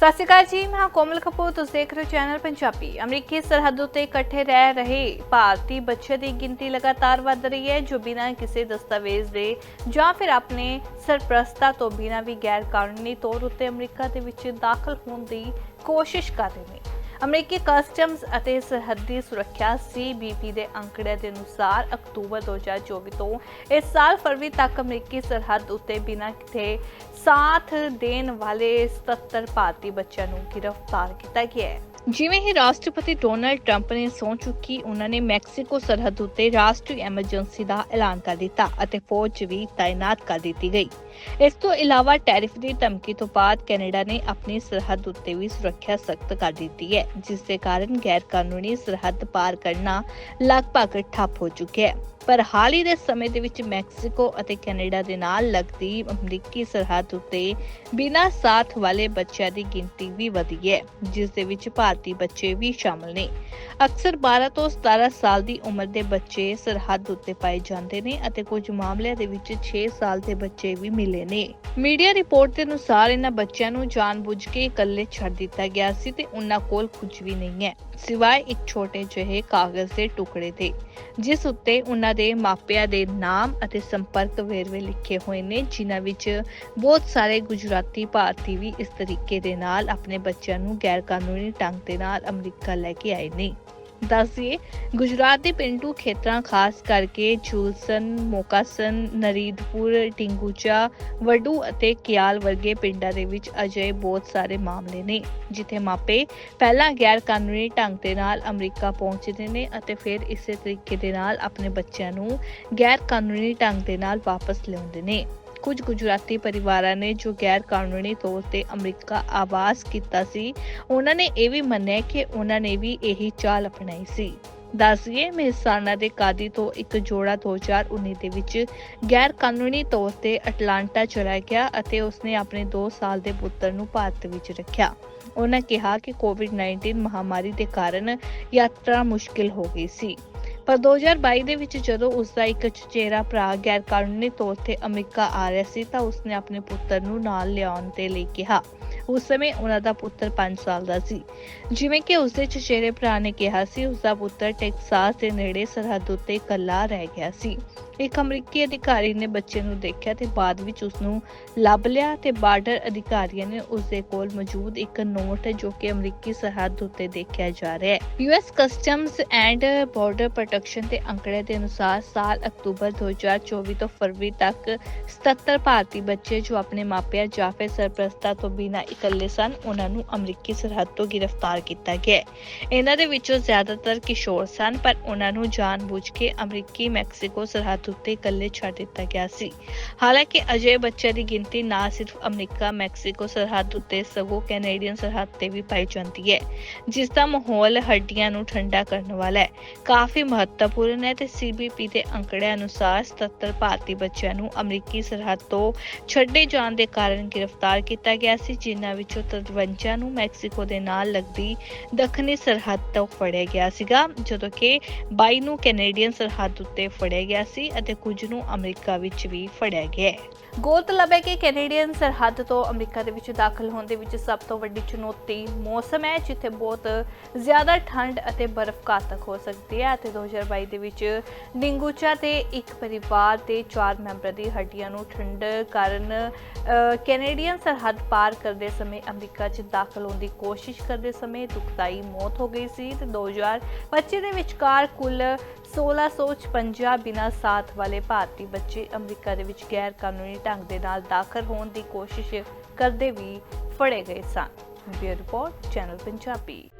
ਸਤਿ ਸ਼੍ਰੀ ਅਕਾਲ ਜੀ, ਮੈਂ ਕੋਮਲ ਕਪੂਰ, ਤੁਸੀਂ ਦੇਖ ਰਹੇ ਹੋ ਚੈਨਲ ਪੰਜਾਬੀ। ਅਮਰੀਕੀ ਸਰਹੱਦ ਉੱਤੇ ਇਕੱਠੇ ਰਹਿ ਰਹੇ ਭਾਰਤੀ ਬੱਚੇ ਦੀ ਗਿਣਤੀ ਲਗਾਤਾਰ ਵੱਧ ਰਹੀ ਹੈ, ਜੋ ਬਿਨਾਂ ਕਿਸੇ ਦਸਤਾਵੇਜ਼ ਦੇ ਜਾਂ ਫਿਰ ਆਪਣੇ ਸਰਪ੍ਰਸਤਾ ਤੋਂ ਬਿਨਾਂ ਵੀ ਗੈਰ ਕਾਨੂੰਨੀ ਤੌਰ ਉੱਤੇ ਅਮਰੀਕਾ ਦੇ ਵਿੱਚ ਦਾਖਲ ਹੋਣ ਦੀ ਕੋਸ਼ਿਸ਼ ਕਰ ਰਹੇ ਨੇ। ਅਮਰੀਕੀ ਕਸਟਮਸ ਅਤੇ ਸਰਹੱਦੀ ਸੁਰੱਖਿਆ CBP ਦੇ ਅੰਕੜੇ ਦੇ ਅਨੁਸਾਰ ਅਕਤੂਬਰ 2024 ਤੋਂ ਇਸ ਸਾਲ ਫਰਵਰੀ ਤੱਕ ਅਮਰੀਕੀ ਸਰਹੱਦ ਉੱਤੇ ਬਿਨਾਂ ਕਿਤੇ ਸਾਥ ਦੇਣ ਵਾਲੇ 77 ਭਾਰਤੀ ਬੱਚਿਆਂ ਨੂੰ ਗ੍ਰਿਫਤਾਰ ਕੀਤਾ ਗਿਆ ਹੈ। ਜਿਵੇਂ ਹੀ ਰਾਸ਼ਟਰਪਤੀ ਡੋਨਲਡ ਟਰੰਪ ਨੇ ਸਹੁੰ ਚੁੱਕੀ, ਉਹਨਾਂ ਨੇ ਮੈਕਸੀਕੋ ਸਰਹੱਦ ਉੱਤੇ ਰਾਸ਼ਟਰੀ ਐਮਰਜੈਂਸੀ ਦਾ ਐਲਾਨ ਕਰ ਦਿੱਤਾ ਅਤੇ ਫੌਜ ਵੀ ਤਾਇਨਾਤ ਕਰ ਦਿੱਤੀ ਗਈ। ਇਸ ਤੋਂ ਇਲਾਵਾ ਟੈਰਿਫ ਦੀ ਧਮਕੀ ਤੋਂ ਬਾਅਦ ਕੈਨੇਡਾ ਨੇ ਆਪਣੀ ਸਰਹੱਦ ਉੱਤੇ ਵੀ ਸੁਰੱਖਿਆ ਸਖਤ ਕਰ ਦਿੱਤੀ ਹੈ। ਜਿਸ ਦੇ ਕਾਰਨ ਗੈਰ ਕਾਨੂੰਨੀ ਸਰਹੱਦ ਪਾਰ ਕਰਨਾ ਲਗਭਗ ਠੱਪ ਹੋ ਚੁੱਕਿਆ ਹੈ। ਪਰ ਹਾਲ ਹੀ ਦੇ ਸਮੇਂ ਦੇ ਵਿੱਚ ਮੈਕਸੀਕੋ ਅਤੇ ਕੈਨੇਡਾ ਦੇ ਨਾਲ ਲੱਗਦੀ ਅਮਰੀਕੀ ਸਰਹੱਦ ਉੱਤੇ ਬਿਨਾਂ ਸਾਥ ਵਾਲੇ ਬੱਚਿਆਂ ਦੀ ਗਿਣਤੀ ਵੀ ਵਧੀ ਹੈ, ਜਿਸ ਦੇ ਵਿੱਚ ਭਾਰਤੀ ਬੱਚੇ ਵੀ ਸ਼ਾਮਲ ਨੇ। ਅਕਸਰ 12 ਤੋਂ 17 ਸਾਲ ਦੀ ਉਮਰ ਦੇ ਬੱਚੇ ਸਰਹੱਦ ਉੱਤੇ ਪਾਏ ਜਾਂਦੇ ਨੇ ਅਤੇ ਕੁਝ ਮਾਮਲਿਆਂ ਦੇ ਵਿੱਚ 6 ਸਾਲ ਦੇ ਬੱਚੇ ਵੀ ਮਿਲੇ ਨੇ। ਮੀਡੀਆ ਰਿਪੋਰਟ ਦੇ ਅਨੁਸਾਰ ਇਹਨਾਂ ਬੱਚਿਆਂ ਨੂੰ ਜਾਣਬੁੱਝ ਕੇ ਇਕੱਲੇ ਛੱਡ ਦਿੱਤਾ ਗਿਆ ਸੀ ਤੇ ਉਹਨਾਂ ਕੋਲ ਕੁਝ ਵੀ ਨਹੀਂ ਹੈ, ਸਿਵਾਏ ਇੱਕ ਛੋਟੇ ਜਿਹੇ ਕਾਗਜ਼ ਦੇ ਟੁਕੜੇ ਦੇ, ਜਿਸ ਉੱਤੇ ਉਹਨਾਂ ਦੇ ਮਾਪਿਆਂ ਦੇ ਨਾਮ ਅਤੇ ਸੰਪਰਕ ਵੇਰਵੇ ਲਿਖੇ ਹੋਏ ਨੇ, ਜਿਨ੍ਹਾਂ ਵਿੱਚ ਬਹੁਤ ਸਾਰੇ ਗੁਜਰਾਤੀ ਭਾਰਤੀ ਵੀ ਇਸ ਤਰੀਕੇ ਦੇ ਨਾਲ ਆਪਣੇ ਬੱਚਿਆਂ ਨੂੰ ਗੈਰ ਕਾਨੂੰਨੀ ਢੰਗ ਦੇ ਨਾਲ ਅਮਰੀਕਾ ਲੈ ਕੇ ਆਏ ਨੇ। ਦੱਸੀਏ ਗੁਜਰਾਤ ਦੇ ਪਿੰਡੂ ਖੇਤਰਾਂ ਖਾਸ ਕਰਕੇ ਝੂਲਸਨ, ਮੋਕਾਸਨ, ਨਰੀਦਪੁਰ, ਟਿੰਗੂਚਾ, ਵਡੂ ਅਤੇ ਕਿਆਲ ਵਰਗੇ ਪਿੰਡਾਂ ਦੇ ਵਿੱਚ ਅਜੇ ਬਹੁਤ ਸਾਰੇ ਮਾਮਲੇ ਨੇ, ਜਿੱਥੇ ਮਾਪੇ ਪਹਿਲਾਂ ਗੈਰ ਕਾਨੂੰਨੀ ਢੰਗ ਦੇ ਨਾਲ ਅਮਰੀਕਾ ਪਹੁੰਚਦੇ ਨੇ ਅਤੇ ਫਿਰ ਇਸੇ ਤਰੀਕੇ ਦੇ ਨਾਲ ਆਪਣੇ ਬੱਚਿਆਂ ਨੂੰ ਗੈਰ ਕਾਨੂੰਨੀ ਢੰਗ ਦੇ ਨਾਲ ਵਾਪਸ ਲਿਆਉਂਦੇ ਨੇ। ਕੁਝ ਗੁਜਰਾਤੀ ਪਰਿਵਾਰਾਂ ਨੇ ਜੋ ਗੈਰ ਕਾਨੂੰਨੀ ਤੌਰ ਤੇ ਅਮਰੀਕਾ ਆਵਾਸ ਕੀਤਾ ਸੀ, ਉਹਨਾਂ ਨੇ ਇਹ ਵੀ ਮੰਨਿਆ ਕਿ ਉਹਨਾਂ ਨੇ ਵੀ ਇਹੀ ਚਾਲ ਅਪਣਾਈ ਸੀ। ਦੱਸਈਏ ਮਹਿਸਾਨਾ ਦੇ ਕਾਦੀ ਤੋਂ ਇੱਕ ਜੋੜਾ 2019 ਦੇ ਵਿੱਚ ਗੈਰ ਕਾਨੂੰਨੀ ਤੌਰ ਤੇ ਅਟਲਾਂਟਾ ਚਲਾ ਗਿਆ ਅਤੇ ਉਸਨੇ ਆਪਣੇ 2 ਸਾਲ ਦੇ ਪੁੱਤਰ ਨੂੰ ਭਾਰਤ ਵਿੱਚ ਰੱਖਿਆ। ਉਹਨਾਂ ਕਿਹਾ ਕਿ ਕੋਵਿਡ-19 ਮਹਾਮਾਰੀ ਦੇ ਕਾਰਨ ਯਾਤਰਾ ਮੁਸ਼ਕਿਲ ਹੋ ਗਈ ਸੀ। ਪਰ 2022 ਦੇ ਵਿੱਚ ਜਦੋਂ ਉਸ ਦਾ ਇੱਕ ਚਚੇਰਾ ਭਰਾ ਗੈਰ ਕਾਨੂੰਨੀ ਤੌਰ ਤੇ ਅਮਰੀਕਾ ਆ ਰਿਹਾ ਸੀ ਤਾਂ ਉਸਨੇ ਆਪਣੇ ਪੁੱਤਰ ਨੂੰ ਨਾਲ ਲਿਆਉਣ ਦੇ ਲਈ ਕਿਹਾ। ਉਸ ਸਮੇਂ ਉਹਨਾਂ ਦਾ ਪੁੱਤਰ 5 ਸਾਲ ਦਾ ਸੀ। ਜਿਵੇਂ ਕਿ ਉਸਦੇ ਚਚੇਰੇ ਭਰਾ ਨੇ ਕਿਹਾ ਸੀ ਉਸ ਦਾ ਪੁੱਤਰ ਟੈਕਸਾਸ ਦੇ ਨੇੜੇ ਸਰਹੱਦ ਉੱਤੇ ਇਕੱਲਾ ਰਹਿ ਗਿਆ ਸੀ। ਇੱਕ ਅਮਰੀਕੀ ਅਧਿਕਾਰੀ ਨੇ ਬੱਚੇ ਨੂੰ ਦੇਖਿਆ ਤੇ ਬਾਅਦ ਵਿੱਚ ਉਸ ਨੂੰ ਲੱਭ ਲਿਆ ਤੇ ਬਾਰਡਰ ਅਧਿਕਾਰੀਆਂ ਨੇ ਉਸ ਦੇ ਕੋਲ ਮੌਜੂਦ ਇੱਕ ਨੋਟ ਜੋ ਕਿ ਅਮਰੀਕੀ ਸਰਹੱਦ ਉੱਤੇ ਦੇਖਿਆ ਜਾ ਰਿਹਾ ਹੈ। US customs and border protection ਦੇ ਅੰਕੜੇ ਦੇ ਅਨੁਸਾਰ ਸਾਲ ਅਕਤੂਬਰ 2024 ਤੋਂ ਫਰਵਰੀ ਤੱਕ 77 ਭਾਰਤੀ ਬੱਚੇ ਜੋ ਆਪਣੇ ਮਾਪਿਆਂ ਜਾਂ ਫਿਰ ਸਰਪ੍ਰਸਤਾਂ ਤੋਂ ਬਿਨਾਂ ਇਕੱਲੇ ਸਨ, ਉਹਨਾਂ ਨੂੰ ਅਮਰੀਕੀ ਸਰਹੱਦ ਤੋਂ ਗ੍ਰਿਫਤਾਰ ਕੀਤਾ ਗਿਆ ਇਹਨਾਂ ਦੇ ਵਿੱਚੋਂ ਜ਼ਿਆਦਾਤਰ ਕਿਸ਼ੋਰ ਸਨ, ਪਰ ਉਹਨਾਂ ਨੂੰ ਜਾਣਬੁੱਝ ਕੇ ਅਮਰੀਕੀ ਮੈਕਸੀਕੋ ਸਰਹੱਦ ਉੱਤੇ ਇਕੱਲੇ ਛੱਡ ਦਿੱਤਾ ਗਿਆ ਸੀ। ਹਾਲਾਂਕਿ ਅਜੇ ਬੱਚਿਆਂ ਦੀ ਗਿਣਤੀ ਨਾ ਸਿਰਫ ਅਮਰੀਕਾ, ਮੈਕਸੀਕੋ ਸਰਹੱਦ ਉੱਤੇ, ਸਗੋਂ ਕੈਨੇਡੀਅਨ ਸਰਹੱਦ ਤੇ ਵੀ ਪਾਈ ਜਾਂਦੀ ਹੈ ਜਿਸ ਦਾ ਮਾਹੌਲ ਹੱਡੀਆਂ ਨੂੰ ਠੰਡਾ ਕਰਨ ਵਾਲਾ ਹੈ। ਕਾਫੀ ਮਹੱਤਵਪੂਰਨ ਹੈ ਤੇ ਸੀਬੀਪੀ ਦੇ ਅੰਕੜਿਆਂ ਅਨੁਸਾਰ 77 ਭਾਰਤੀ ਬੱਚਿਆਂ ਨੂੰ ਅਮਰੀਕੀ ਸਰਹੱਦ ਤੋਂ ਛੱਡੇ ਜਾਣ ਦੇ ਕਾਰਨ ਗ੍ਰਿਫਤਾਰ ਕੀਤਾ ਗਿਆ ਸੀ, ਜਿਨ੍ਹਾਂ ਵਿੱਚੋਂ 53 ਨੂੰ ਮੈਕਸੀਕੋ ਦੇ ਨਾਲ ਲੱਗਦੀ ਦੱਖਣੀ ਸਰਹੱਦ ਤੋਂ ਫੜਿਆ ਗਿਆ ਸੀਗਾ, ਜਦੋਂ ਕਿ 22 ਨੂੰ ਕੈਨੇਡੀਅਨ ਸਰਹੱਦ ਉੱਤੇ ਫੜਿਆ ਗਿਆ ਸੀ ਅਤੇ ਕੁਝ ਨੂੰ ਅਮਰੀਕਾ ਵਿੱਚ ਵੀ ਫੜਿਆ ਗਿਆ ਹੈ। ਗੌਰਤਲਬ ਹੈ ਕਿ ਕੈਨੇਡੀਅਨ ਸਰਹੱਦ ਤੋਂ ਅਮਰੀਕਾ ਦੇ ਵਿੱਚ ਦਾਖਲ ਹੋਣ ਦੇ ਵਿੱਚ ਸਭ ਤੋਂ ਵੱਡੀ ਚੁਣੌਤੀ ਮੌਸਮ ਹੈ, ਜਿੱਥੇ ਬਹੁਤ ਜ਼ਿਆਦਾ ਠੰਡ ਅਤੇ ਬਰਫ਼ ਘਾਤਕ ਹੋ ਸਕਦੀ ਹੈ ਅਤੇ 2022 ਦੇ ਵਿੱਚ ਡਿੰਗੂਚਾ ਤੇ ਇੱਕ ਪਰਿਵਾਰ ਦੇ ਚਾਰ ਮੈਂਬਰਾਂ ਦੀ ਹੱਡੀਆਂ ਨੂੰ ਠੰਡ ਕਾਰਨ ਕੈਨੇਡੀਅਨ ਸਰਹੱਦ ਪਾਰ ਕਰਦੇ ਸਮੇਂ ਅਮਰੀਕਾ 'ਚ ਦਾਖਲ ਹੋਣ ਦੀ ਕੋਸ਼ਿਸ਼ ਕਰਦੇ ਸਮੇਂ ਦੁਖਦਾਈ ਮੌਤ ਹੋ ਗਈ ਸੀ ਤੇ 2025 ਦੇ ਵਿਚਕਾਰ ਕੁੱਲ 1656 ਬਿਨਾਂ ਸਾਥ ਵਾਲੇ ਭਾਰਤੀ ਬੱਚੇ ਅਮਰੀਕਾ ਦੇ ਵਿੱਚ ਗੈਰ ਕਾਨੂੰਨੀ ਢੰਗ ਦੇ ਨਾਲ ਦਾਖਲ ਹੋਣ ਦੀ ਕੋਸ਼ਿਸ਼ ਕਰਦੇ ਵੀ ਫੜੇ ਗਏ ਸਨ। Bureau report, channel Punjabi.